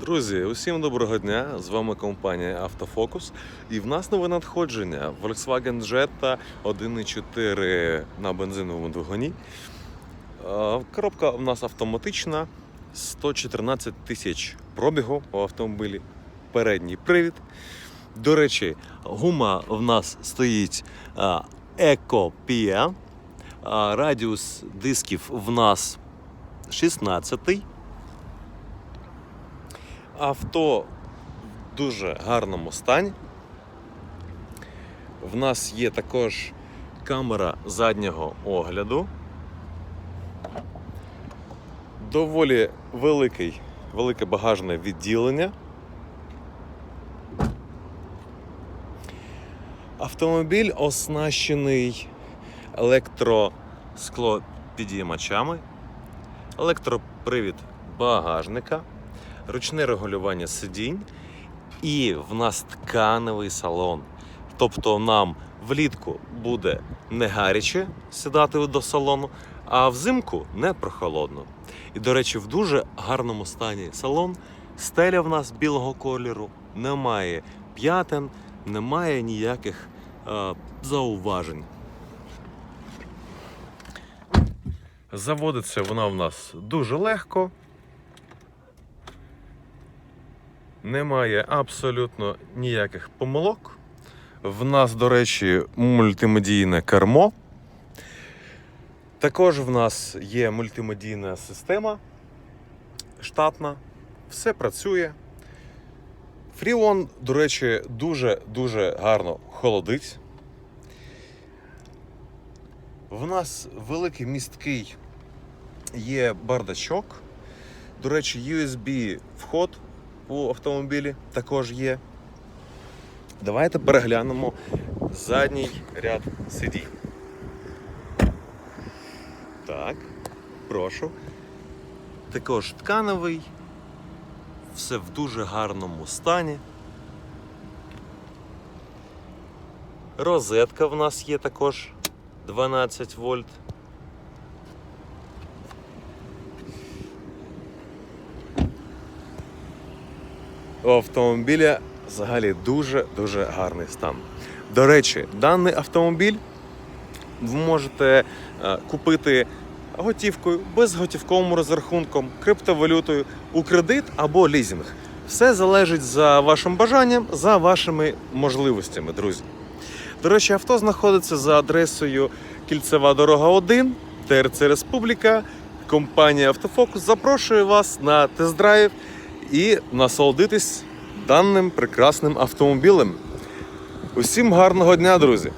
Друзі, усім доброго дня! З вами компанія Автофокус. І в нас нове надходження Volkswagen Jetta 1.4 на бензиновому двигуні. Е, Коробка у нас автоматична, 114 тисяч пробігу у автомобілі, передній привід. До речі, гума в нас стоїть а, Екопія. Радіус дисків в нас 16. Авто в дуже гарному стані. В нас є також камера заднього огляду. Доволі великий, велике багажне відділення. Автомобіль оснащений електросклопідіймачами, електропривід багажника, ручне регулювання сидінь і в нас тканевий салон. Тобто нам влітку буде не гаряче сідати до салону, а взимку не прохолодно. І, до речі, в дуже гарному стані салон. Стеля в нас білого кольору, немає п'ятен, немає ніяких е, зауважень. Заводиться вона в нас дуже легко. Немає абсолютно ніяких помилок. В нас, до речі, мультимедійне кермо. Також в нас є мультимедійна система штатна. Все працює. Фріон, до речі, дуже-дуже гарно холодить. В нас великий місткий є бардачок. До речі, USB вход у автомобілі також є. Давайте переглянемо задній ряд сидінь. Так, прошу. Також ткановий, все в дуже гарному стані. Розетка в нас є також 12 вольт. У автомобіля взагалі дуже-дуже гарний стан. До речі, даний автомобіль ви можете е, купити готівкою, безготівковим розрахунком, криптовалютою у кредит або лізинг. Все залежить за вашим бажанням, за вашими можливостями, друзі. До речі, авто знаходиться за адресою Кільцева дорога 1, ТРЦ Республіка. Компанія Автофокус запрошує вас на тест-драйв і насолодитись даним прекрасним автомобілем. Усім гарного дня, друзі!